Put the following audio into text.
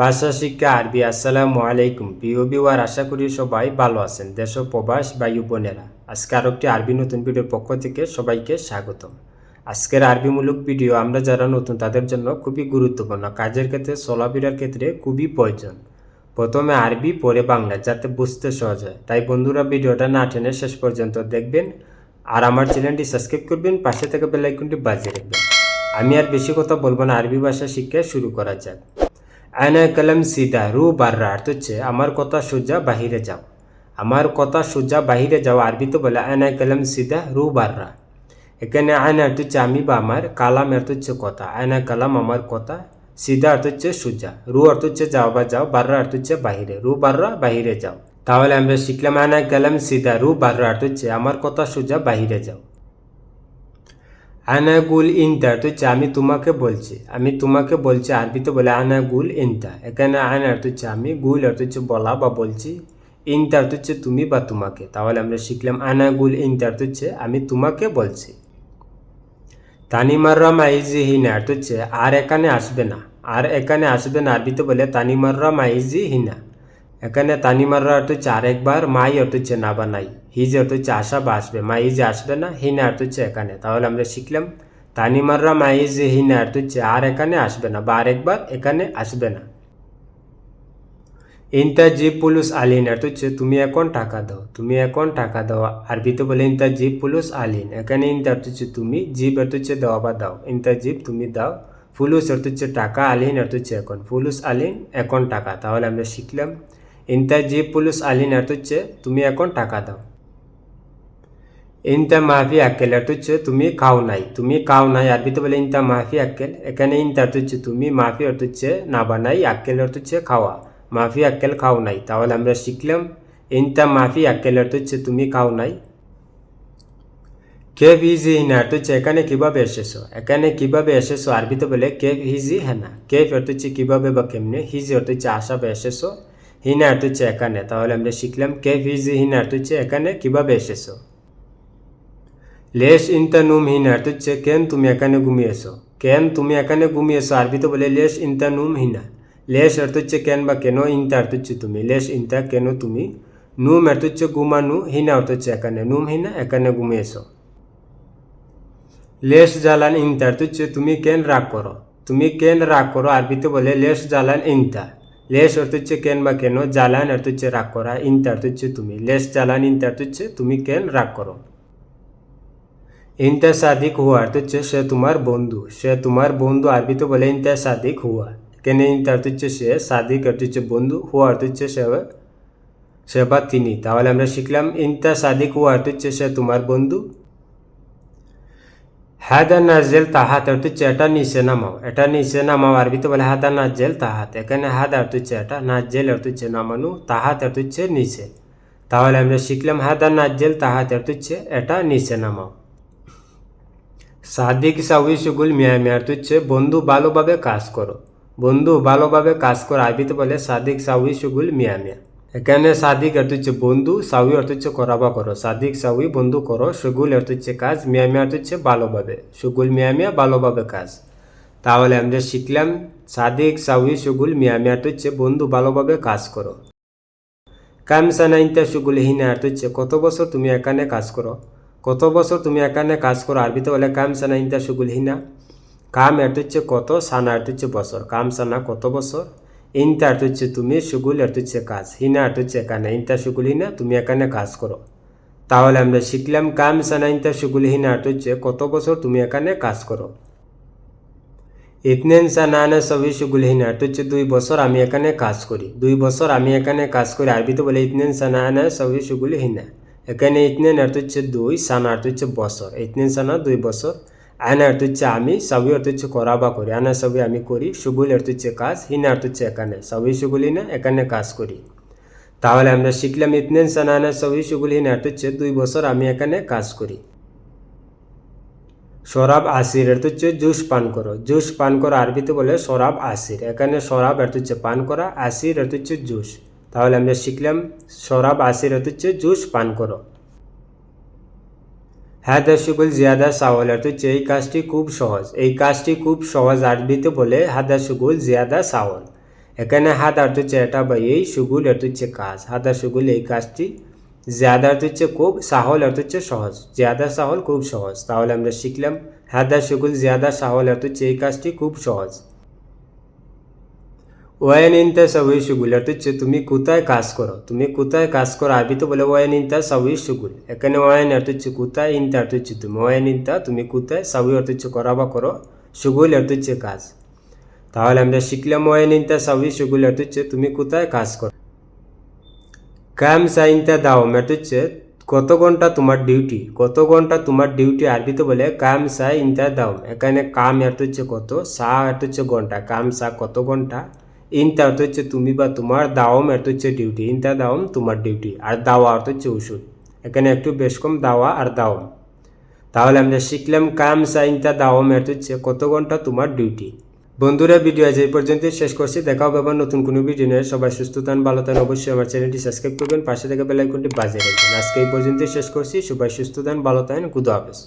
ভাষা শিক্ষা আরবি, আসসালামু আলাইকুম। প্রিয় বিওয়ার আশা করি সবাই ভালো আছেন, দেশ প্রবাস বা বোনেরা। আজকে আরও একটি আরবি নতুন ভিডিওর পক্ষ থেকে সবাইকে স্বাগতম। আজকের আরবিমূলক ভিডিও আমরা যারা নতুন, তাদের জন্য খুবই গুরুত্বপূর্ণ। কাজের ক্ষেত্রে চলাফেরার ক্ষেত্রে খুবই প্রয়োজন। প্রথমে আরবি, পরে বাংলা, যাতে বুঝতে সহজ হয়। তাই বন্ধুরা, ভিডিওটা না টেনে শেষ পর্যন্ত দেখবেন। আর আমার চ্যানেলটি সাবস্ক্রাইব করবেন, পাশে থেকে বেলাইকনটি বাজিয়ে রাখবেন। আমি আর বেশি কথা বলব না, আরবি ভাষা শিক্ষা শুরু করা যাক। আয়না কলম সিধা রু বাররা অর্থ হচ্ছে আমার কথা সোজা বাহিরে যাও। আমার কথা সোজা বাহিরে যাও আরবিতে বলে আয়না কলম সিধা রু বাররা এখানে আয়না অর্থ হচ্ছে আমি বা আমার কালাম অর্থ হচ্ছে কথা। আয়না কালাম আমার কথা সিধা অর্থ হচ্ছে সোজা। রু অর্থ হচ্ছে যাও বা যাও। বাররা অর্থ হচ্ছে বাহিরে। রু বাররা বাহিরে যাও। তাহলে আমরা শিখলাম আয়না কলম সিধা রু বাররা অর্থ হচ্ছে আমার কথা সোজা বাহিরে যাও। আনাগুল ইনতা তো আমি তোমাকে বলছি, আমি তোমাকে বলছি আরবিতে বলে আনাগুল ইনতা এখানে আনা অর্থ হচ্ছে আমি, গুল অর্থ হচ্ছে বলা বা বলছি অর্থ হচ্ছে তুমি বা তোমাকে। তাহলে আমরা শিখলাম আনাগুল অর্থ হচ্ছে আমি তোমাকে বলছি। তানিমাররাম আইজি হিনা হচ্ছে আর এখানে আসবে না, আর এখানে আসবে না আরবিতে বলে তানিমাররাম আইজি হিনা এখানে তানিমাররা অর্থ হচ্ছে আরেকবার, মাই অর্থ হচ্ছে না বা নাই। হিজ অর্থ হচ্ছে আসা বা আসবে মাইজ আসবে না, হিনা অর্থ হচ্ছে এখানে। তাহলে আমরা শিখলাম, তানিমাররা মাইজ হিনা অর্থ হচ্ছে আর এখানে আসবে না, বা আরেকবার এখানে আসবে না। ইনতা জিপ পুলুস আলিন অর্থ হচ্ছে তুমি এখন টাকা দাও, তুমি এখন টাকা দাও। আরবিতে বলে, ইনতা জিপ পুলুস আলিন। এখানে ইনতা হচ্ছে তুমি জিপ অর্থ হচ্ছে দেওয়া বা দাও। ইনতা জিপ তুমি দাও। ফুলুস অর্থ হচ্ছে টাকা আলিন অর্থ হচ্ছে এখন। ফুলুস আলিন, এখন টাকা। তাহলে আমরা শিখলাম, ইনতা জিপ পুলুস আলিন অর্থ হচ্ছে তুমি এখন টাকা দাও। ইনতা আক্কেল অর্থ হচ্ছে তুমি খাও নাই। তুমি খাও নাই আরবিতে বলে ইনতা মাফি আক্কেল এখানে ইনতা হচ্ছে তুমি মাফি অর্থ হচ্ছে না বানাই আক্কেল অর্থ খাওয়া। মাফি আক্কেল খাও নাই। তাহলে আমরা শিখলাম ইনতা মাফি আক্কেল অর্থ হচ্ছে তুমি খাও নাই। কেফ ইজি হিনা অর্থ হচ্ছে এখানে কীভাবে এসেছ? এখানে কীভাবে এসেছ? আরবিতে বলে কেফ হিজি হেনা কেফ অর্থ হচ্ছে কীভাবে বা কেমনে? হিজি অর্থ হচ্ছে আসা বা এসেছ। হিনা অর্থ হচ্ছে এখানে। তাহলে আমরা শিখলাম কেফ হিজি হিনা অর্থ এখানে কীভাবে এসেছ? লেশ ইনতা নুম হিনা অর্থ হচ্ছে কেন তুমি এখানে ঘুমিয়ে ঘুমিয়েছো কেন তুমি এখানে ঘুমিয়ে ঘুমিয়েছো আরবিতে বলে লেশ ইনতা নুম হিনা লেশ অর্থ হচ্ছে কেন বা কেন, ইনতা অর্থ হচ্ছে তুমি। লেশ ইনতা কেন তুমি। নুম অর্থ হচ্ছে ঘুমানু, হিনা অর্থ হচ্ছে এখানে নুম, হিনা এখানে ঘুমিয়ে ঘুমিয়েছো লেশ জালান ইনতা অর্থ হচ্ছে তুমি কেন রাগ করো? তুমি কেন রাগ করো? আরবিতে বলে লেশ জালান ইনতা। লেশ অর্থ হচ্ছে কেন বা কেন, জালান অর্থ হচ্ছে রাগ করা, ইনতা অর্থ হচ্ছে তুমি। লেশ জালান ইনতা অর্থ হচ্ছে তুমি কেন রাগ করো? ইনতা সাদিক হুয়া অর্থ হচ্ছে সে তোমার বন্ধু, সে তোমার বন্ধু আরবিতে বলে ইনতা সাদিক হুয়া কেন ইনতা অর্থ হচ্ছে সে সাদিক অর্থ হচ্ছে বন্ধু হুয়া অর্থ হচ্ছে সে সে বা তিনি। তাহলে আমরা শিখলাম ইনতা সাদিক হুয়া অর্থ হচ্ছে সে তোমার বন্ধু। হাদা নাজেল তাহাত অর্থ হচ্ছে এটা নিচে নামাও। এটা নিচে নামাও, আরবিতে বলে হাদা নাজেল তাহাত। এখানে হাদা অর্থ হচ্ছে এটা নাজেল অর্থ হচ্ছে নামানো, তাহাত অর্থ হচ্ছে নিচে। তাহলে আমরা শিখলাম হাদা নাজেল তাহাত অর্থ হচ্ছে এটা নিচে নামাও। সাদিক সাউই সুগুল মিয়া মিয়া অর্থ হচ্ছে বন্ধু ভালোভাবে কাজ করো। বন্ধু ভালোভাবে কাজ করো আরবিতে বলে, সাদিক সাউই সুগুল মিয়া মিয়া। এখানে সাদিক অর্থ বন্ধু সাউই অর্থ করাবা করো। সাদিক সাউই, বন্ধু করো। সুগুল অর্থ হচ্ছে কাজ মিয়া মিয়া অর্থ হচ্ছে ভালোভাবে। সুগুল মিয়া মিয়া, ভালোভাবে কাজ। তাহলে আমরা শিখলাম, সাদিক সাউই সুগুল মিয়া মিয়া অর্থ হচ্ছে বন্ধু ভালোভাবে কাজ করো। কাম সানাইনতা সুগুল হিনা অর্থ কত বছর তুমি এখানে কাজ করো? কত বছর তুমি এখানে কাজ করো? আরবিতে বলে, কাম সানা ইনতা সুগুল হিনা। কাম এর হচ্ছে কত, সানা এর হচ্ছে বছর। কাম সানা কত বছর? ইনতা এর হচ্ছে তুমি সুগুল এর হচ্ছে কাজ। হিনা এর হচ্ছে এখানে ইনতা সুগুল হিনা, তুমি এখানে কাজ করো। তাহলে আমরা শিখলাম, কাম সানা ইনতা সুগুল হিনা এর হচ্ছে কত বছর তুমি এখানে কাজ করো? ইতনেন সানানা সবই সুগুল হিনা এর হচ্ছে দুই বছর আমি এখানে কাজ করি। দুই বছর আমি এখানে কাজ করি। আরবিতে বলে, ইতনেন সানানা সবই সুগুল হিনা। এখানে ইতনেন অর্থ হচ্ছে দুই সানা অর্থ হচ্ছে বছর ইতনেন সানা দুই বছর আয়না অর্থ হচ্ছে আমি সবই অর্থ হচ্ছে করা বা করি আনা সবই আমি করি সুগুল অর্থ হচ্ছে কাজ হিনা অর্থ হচ্ছে এখানে সবই সুগুলি না এখানে কাজ করি তাহলে আমরা শিখলাম ইতনেন সানা আনা সবই সুগুল হিনা অর্থ হচ্ছে দুই বছর আমি এখানে কাজ করি সরাব আসির অর্থ হচ্ছে জুস পান করো জুস পান করো আরবিতে বলে সরাব আসির এখানে সরাব অর্থ হচ্ছে পান করা আসির অর্থ হচ্ছে জুস তাহলে আমরা শিখলাম, সরাব আসির অর্থ হচ্ছে জুস পান করো। হ্যাঁ দর্শকুল জিয়াদা সাওয়াল অর্থ হচ্ছে এই কাজটি খুব সহজ। এই কাজটি খুব সহজ আরবিতে বলে হাদা সুগুল জিয়াদা সাওয়াল এখানে হাত অর্থ হচ্ছে এটা বা এই, সুগুল অর্থ হচ্ছে কাজ। আর সুগুল এই কাজটি জ্যাদা অর্থ হচ্ছে খুব সাহল অর্থ হচ্ছে সহজ। জ্যাদা সাহল খুব সহজ। তাহলে আমরা শিখলাম হাদা সুগুল জ্যাদা সাহল অর্থ হচ্ছে এই কাজটি খুব সহজ। ওয়ান ইনতা সাউই সুগুল অর্থ হচ্ছে তুমি কোথায় কাজ করো তুমি কোথায় কাজ করো আরবি তো বলে ওয়ান ইনতা সুগুল এখানে ওয়ান অর্থ হচ্ছে কোথায় ইনতা অর্থ হচ্ছে তুমি ওয়ান ইনতা তুমি কোথায় সাউই অর্থ হচ্ছে করা বা করো সুগুল অর্থ হচ্ছে কাজ তাহলে আমরা শিখলাম ওয়ান ইনতা সাউই সুগুল অর্থ হচ্ছে তুমি কোথায় কাজ করো কাম সাইনটা দাও অর্থ হচ্ছে কত ঘণ্টা তোমার ডিউটি কত ঘণ্টা তোমার ডিউটি আরবিতে বলে কাম সা ইনটা দাও এখানে কাম অর্থ হচ্ছে কত সা অর্থ হচ্ছে ঘণ্টা কাম সা কত ঘণ্টা ইনটা অর্থ হচ্ছে তুমি বা তোমার দাওম অর্থ হচ্ছে ডিউটি ইনটা দাওম তোমার ডিউটি আর দাওয়া অর্থ হচ্ছে ওষুধ এখানে একটু বেশ কম দাওয়া আর দাওম তাহলে আমরা শিখলাম কাম সা ইনটা দাওম অর্থ হচ্ছে কত ঘণ্টা তোমার ডিউটি বন্ধুরা ভিডিও আজ এই পর্যন্তই শেষ করছি। দেখা হবে আবার নতুন কোনো ভিডিও নিয়ে। সবাই সুস্থ থান ভালো থান অবশ্যই আমার চ্যানেলটি সাবস্ক্রাইব করবেন। পাশে থেকে বেলাইকনটি বাজিয়ে রাখবেন। আজকে এই পর্যন্তই শেষ করছি। সবাই সুস্থ থান ভালো থাকেন। খুদা হাফেজ।